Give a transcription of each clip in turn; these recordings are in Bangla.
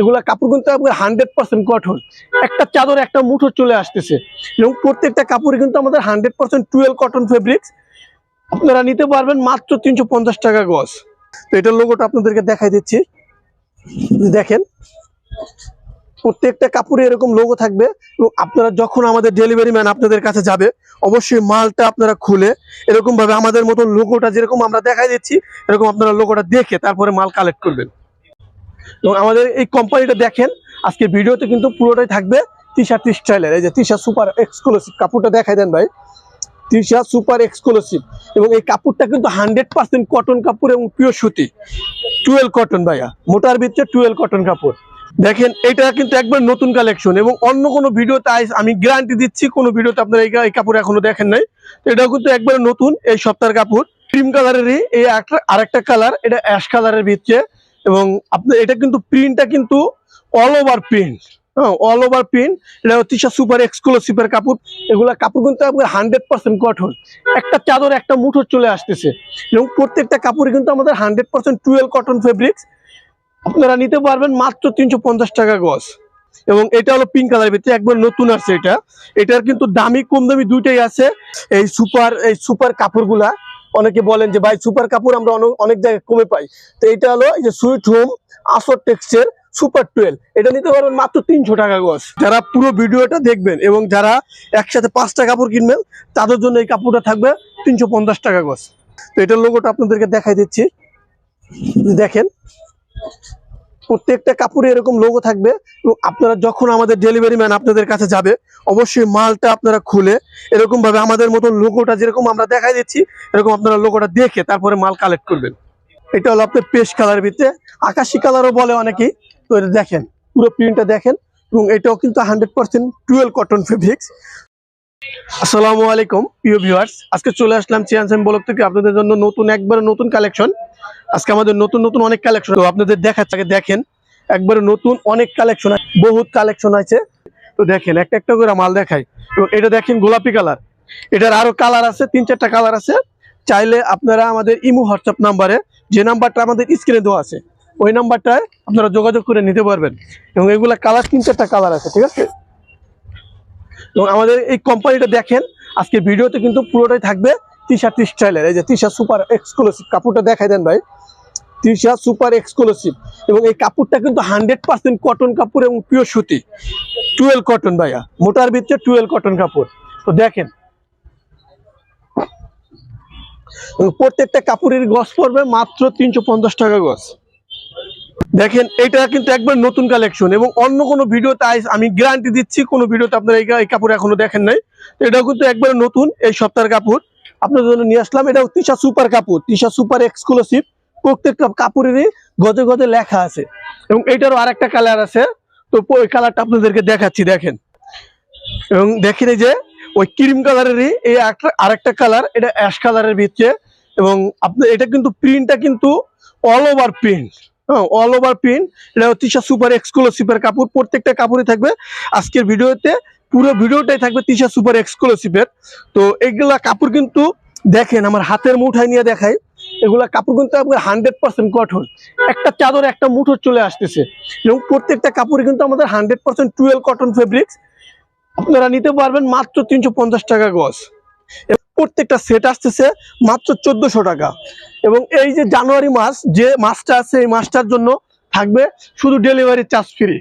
এগুলা কাপড় কিন্তু আপনার হান্ড্রেড পার্সেন্ট কটন একটা চাদর একটা মুঠো চলে আসতেছে। এবং প্রত্যেকটা কাপড়ে কিন্তু আমাদের hundred percent twelve cotton fabrics আপনারা নিতে পারবেন মাত্র তিনশো পঞ্চাশ টাকা গজ। তো এটার লোগোটা আপনাদেরকে দেখাই দিচ্ছি। দেখেন, প্রত্যেকটা কাপড়ে এরকম লোগো থাকবে। এবং আপনারা যখন আমাদের ডেলিভারি ম্যান আপনাদের কাছে যাবে, অবশ্যই মালটা আপনারা খুলে এরকম ভাবে আমাদের মতো লোগোটা যেরকম আমরা দেখাই দিচ্ছি, এরকম আপনারা লোগোটা দেখে তারপরে মাল কালেক্ট করবেন। এবং আমাদের এই কোম্পানিটা দেখেন আজকে ভিডিওতে কিন্তু পুরোটাই থাকবে তিশা স্টাইলের এই যে তিশা সুপার এক্সক্লুসিভ কাপড়টা দেখাই দেন ভাই। তিশা সুপার এক্সক্লুসিভ এবং এই কাপড়টা কিন্তু হান্ড্রেড পার্সেন্ট কটন কাপড় এবং পিওর সুতি। টুয়েলভ কটন ভাইয়া। মোটার ভিতরে টুয়েলভ কটন কাপড়। দেখেন, এটা কিন্তু একবার নতুন কালেকশন এবং অন্য কোনো ভিডিওতে আমি গ্যারান্টি দিচ্ছি, কোনো ভিডিওতে আপনারা এই কাপড় এখনও দেখেন নাই। এটাও কিন্তু একবার নতুন, এই সপ্তাহের কাপড়। ক্রিম কালারেরই এই একটা আরেকটা কালার এটা অ্যাশ কালারের ভিতরে। এবং আপনার এটা কিন্তু প্রিন্টটা কিন্তু অল ওভার প্রিন্ট হ্যাঁ অল ওভার প্রিন্ট এটা হচ্ছে সুপার এক্সক্লুসিভের কাপড়। এগুলা কাপড় কিন্তু আপনার হান্ড্রেড পার্সেন্ট কটন একটা চাদর, একটা মুঠো চলে আসতেছে। এবং প্রত্যেকটা কাপড়ে কিন্তু আমাদের hundred percent twelve cotton fabrics আপনারা নিতে পারবেন মাত্র তিনশো পঞ্চাশ টাকা গজ। এবং এটা হলো পিঙ্ক কালার ভিতরে, একবার নতুন আছে এটা। এটার কিন্তু দামি কম দামি দুইটাই আছে। এই সুপার এই সুপার কাপড়গুলা। অনেকে বলেন যে, ভাই সুপার কাপড় আমরা অনেক জায়গায় কমে পাই। তো এটা হলো এই যে সুইট হোম আসর টেক্সের সুপার টুয়েলভ এটা নিতে পারবেন মাত্র তিনশো টাকা গজ। যারা পুরো ভিডিওটা দেখবেন এবং যারা একসাথে পাঁচটা কাপড় কিনবেন, তাদের জন্য এই কাপড়টা থাকবে তিনশো পঞ্চাশ টাকা গজ। তো এটার লোগোটা আপনাদেরকে দেখাই দিচ্ছি। দেখেন। প্রত্যেকটা কাপড়ে এরকম লোগো থাকবে এবং আপনারা যখন আমাদের ডেলিভারি ম্যান আপনাদের কাছে যাবে, অবশ্যই মালটা আপনারা খুলে এরকম ভাবে আমাদের মতন লোগোটা যেরকম আমরা দেখাই দিচ্ছি, এরকম আপনারা লোগোটা দেখে তারপরে মাল কালেক্ট করবেন। এটা হলো আপনার পেস্ট কালার ভিতরে। আকাশি কালারও বলে অনেকেই। তো এটা দেখেন, পুরো প্রিন্টটা দেখেন এবং এটাও কিন্তু hundred percent twelve cotton fabrics আসসালামু আলাইকুম, প্রিয় ভিউয়ার্স আজকে চলে আসলাম চিয়ানসেম ব্লক থেকে আপনাদের জন্য নতুন, একবারে নতুন কালেকশন আজকে আমাদের নতুন নতুন অনেক কালেকশন তো আপনাদের দেখাচ্ছে দেখেন, একবারে নতুন অনেক কালেকশন বহুত কালেকশন আছে। তো দেখেন, একটা একটা করে মাল দেখাই। এবং এটা দেখেন গোলাপি কালার এটার আরও কালার আছে, তিন, চারটা কালার আছে। চাইলে আপনারা আমাদের ইমো হোয়াটসঅ্যাপ নাম্বারে যে নাম্বারটা আমাদের স্ক্রিনে দেওয়া আছে, ওই নাম্বারটায় আপনারা যোগাযোগ করে নিতে পারবেন। এবং এগুলা কালার তিন, চারটা কালার আছে, ঠিক আছে? এবং আমাদের এই কোম্পানিটা দেখেন আজকে ভিডিওতে কিন্তু পুরোটাই থাকবে তিশা টি স্টাইলের এই যে তিশা সুপার এক্সক্লুসিভ কাপড়টা দেখাই দেন ভাই। তিশা সুপার এক্সক্লুসিভ এবং এই কাপড়টা কিন্তু হান্ড্রেড পার্সেন্ট কটন কাপড় এবং পিওর সুতি। টুয়েলভ কটন ভাইয়া, মোটার ভিতরে টুয়েলভ কটন কাপড়। তো দেখেন। প্রত্যেকটা কাপড়ের গজ পড়বে মাত্র তিনশো পঞ্চাশ টাকা গজ দেখেন, এটা কিন্তু একবার নতুন কালেকশন এবং অন্য কোনো ভিডিওতে আমি গ্যারান্টি দিচ্ছি, কোনো ভিডিওতে আপনারা এই কাপড় এখনও দেখেন নাই। এটাও কিন্তু একবার নতুন, এই সপ্তাহের কাপড়। আপনাদের জন্য নিয়ে আসলাম এটা তিশা সুপার কাপড়, তিশা সুপার এক্সক্লুসিভ প্রত্যেকটা কাপড়েরই গজে গজে লেখা আছে। এবং এটারও আরেকটা কালার আছে। তো ওই কালারটা আপনাদেরকে দেখাচ্ছি, দেখেন। এবং দেখেন যে, ওই ক্রিম কালারেরই এই একটা আরেকটা কালার এটা অ্যাশ কালারের ভিতরে। এবং আপনার এটা কিন্তু প্রিন্টটা কিন্তু all over print all over print এটা হচ্ছে সুপার এক্সক্লুসিভের কাপড়, প্রত্যেকটা কাপড়ই থাকবে। আজকের ভিডিওতে পুরো ভিডিওটাই থাকবে তিশা সুপার এক্সক্লুসিভের তো এগুলা কাপড় কিন্তু দেখেন, আমার হাতের মুঠায় নিয়ে দেখাই। এগুলা কাপড় কিন্তু হান্ড্রেড পার্সেন্ট কটন একটা চাদর, একটা মুঠো চলে আসতেছে। এবং প্রত্যেকটা কাপড়ে কিন্তু আমাদের hundred percent twelve cotton fabrics আপনারা নিতে পারবেন মাত্র তিনশো পঞ্চাশ টাকা গজ। প্রত্যেকটা সেট আসতেছে মাত্র চোদ্দশো টাকা। এবং এই যে জানুয়ারি মাস, যে মাসটা আছে এই মাসটার জন্য থাকবে শুধু ডেলিভারি চার্জ ফ্রি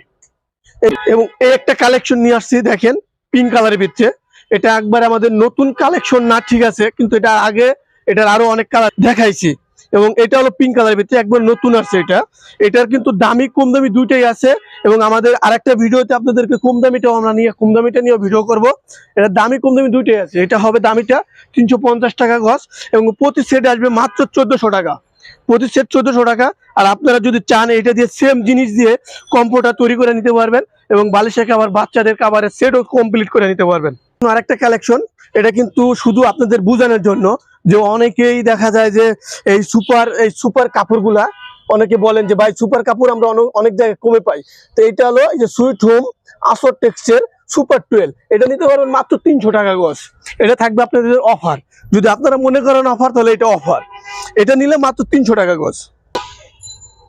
এবং এই একটা কালেকশন নিয়ে আসছি, দেখেন পিঙ্ক কালারের ভিতরে। এটা একবার আমাদের নতুন কালেকশন না ঠিক আছে, কিন্তু এটা আগে, এটার আরও অনেক কালার দেখাইছি। এবং এটা হলো পিঙ্ক কালারের ভিতরে, একবার নতুন আছে এটা। এটার কিন্তু দামি, কম দামি দুইটাই আছে এবং আমাদের আরেকটা ভিডিওতে আপনাদেরকে কম দামিটাও আমরা নিয়ে, কম দামিটা নিয়ে ভিডিও করব। এটা দামি, কম দামি দুইটাই আছে। এটা হবে দামিটা তিনশো পঞ্চাশ টাকা গজ এবং প্রতি সেট আসবে মাত্র চোদ্দশো টাকা। প্রতি সেট চোদ্দশো টাকা। আর আপনারা যদি চান এটা দিয়ে সেম জিনিস দিয়ে কম্পোটা তৈরি করে নিতে পারবেন এবং বালিশের খাবার বাচ্চাদের খাবারের সেটও কমপ্লিট করে নিতে পারবেন। আরেকটা কালেকশন এটা কিন্তু শুধু আপনাদের বোঝানোর জন্য। যে অনেকেই দেখা যায় যে এই সুপার এই সুপার কাপড়গুলা, অনেকে বলেন যে, ভাই, সুপার কাপড় আমরা অনেক- জায়গায় কমে পাই। তো এটা হলো এই যে সুইট হোম আসর টেক্সচের সুপার টুয়েলভ। এটা নিতে পারবেন মাত্র তিনশো টাকা গজ। এটা থাকবে আপনাদের অফার। যদি আপনারা মনে করেন অফার, তাহলে এটা অফার। এটা নিলে মাত্র তিনশো টাকা গজ।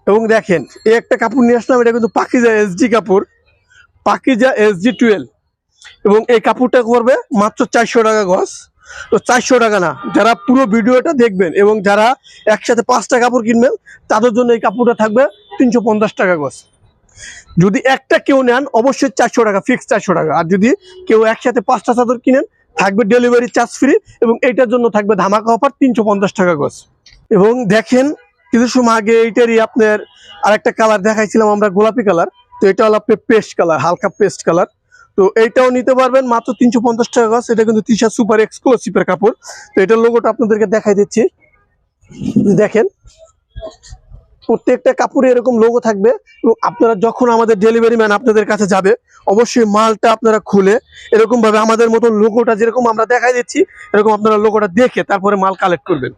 এবং দেখেন, এই একটা কাপড় নিয়ে আসলাম, এটা কিন্তু পাকিজা এসডি কাপড়। Pakiza SD twelve. এবং এই কাপড়টা করবে মাত্র চারশো টাকা গজ। তো চারশো টাকা না। যারা পুরো ভিডিওটা দেখবেন এবং যারা একসাথে পাঁচটা কাপড় কিনবেন, তাদের জন্য এই কাপড়টা থাকবে তিনশো পঞ্চাশ টাকা গজ। যদি একটা কেউ নেন, অবশ্যই চারশো টাকা ফিক্স চারশো টাকা। আর যদি কেউ একসাথে পাঁচটা চাদর কিনেন, থাকবে ডেলিভারি চার্জ ফ্রি এবং এইটার জন্য থাকবে ধামাকা অফার তিনশো পঞ্চাশ টাকা গজ। এবং দেখেন, কিছু সময় আগে এইটারই আপনার আরেকটা কালার দেখাইছিলাম আমরা গোলাপি কালার তো এটা হলো আপনার পেস্ট কালার হালকা পেস্ট কালার তো এইটাও নিতে পারবেন, মাত্র তিনশো পঞ্চাশ টাকা গজ। এটা কিন্তু তিশা সুপার এক্সক্লুসিভের কাপড়। তো এটার লোগোটা আপনাদেরকে দেখাই দিচ্ছি। দেখেন, প্রত্যেকটা কাপড়ে এরকম লোগো থাকবে এবং আপনারা যখন আমাদের ডেলিভারি ম্যান আপনাদের কাছে যাবে, অবশ্যই মালটা আপনারা খুলে এরকম ভাবে আমাদের মতো লোগোটা যেরকম আমরা দেখাই দিচ্ছি, এরকম আপনারা লোগোটা দেখে তারপরে মাল কালেক্ট করবেন।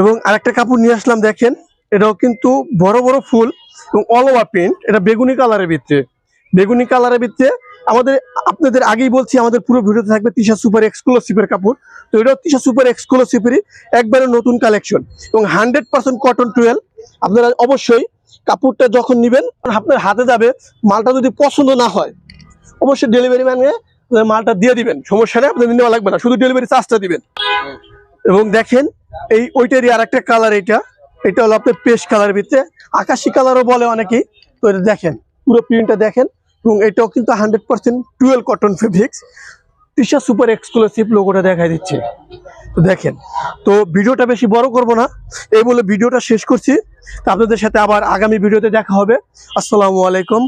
এবং আরেকটা কাপড় নিয়ে আসলাম, দেখেন, এটাও কিন্তু বড় বড় ফুল এবং অল ওভার প্রিন্ট এটা বেগুনি কালারের ভিতরে। বেগুনি কালারের ভিতরে আমাদের, আপনাদের আগেই বলছি, আমাদের পুরো ভিডিওতে থাকবে তিশা সুপার এক্সক্লুসিভের কাপড়। তো এটাও তিশা সুপার এক্সক্লুসিভেরই একবারে নতুন কালেকশন। এবং হান্ড্রেড পার্সেন্ট কটন টুয়েলভ আপনারা অবশ্যই কাপড়টা যখন নেবেন, আপনার হাতে যাবে, মালটা যদি পছন্দ না হয়, অবশ্যই ডেলিভারি ম্যানকে মালটা দিয়ে দিবেন। সমস্যা নেই, আপনাদের নেওয়া লাগবে না। শুধু ডেলিভারি চার্জটা দিবেন। এবং দেখেন, এই ওইটারই আর একটা কালার এটা এটা হলো আপনার পেস্ট কালারের ভিতরে আকাশি কালারও বলে অনেকেই। তো এটা দেখেন, পুরো প্রিন্টটা দেখেন। এবং এটাও কিন্তু hundred percent twelve cotton fabrics Tisha super exclusive লোগোটা দেখা দিচ্ছে। তো দেখেন, তো ভিডিওটা বেশি বড় করব না, এই বলে ভিডিওটা শেষ করছি। আপনাদের সাথে আবার আগামী ভিডিওতে দেখা হবে। আসসালামু আলাইকুম।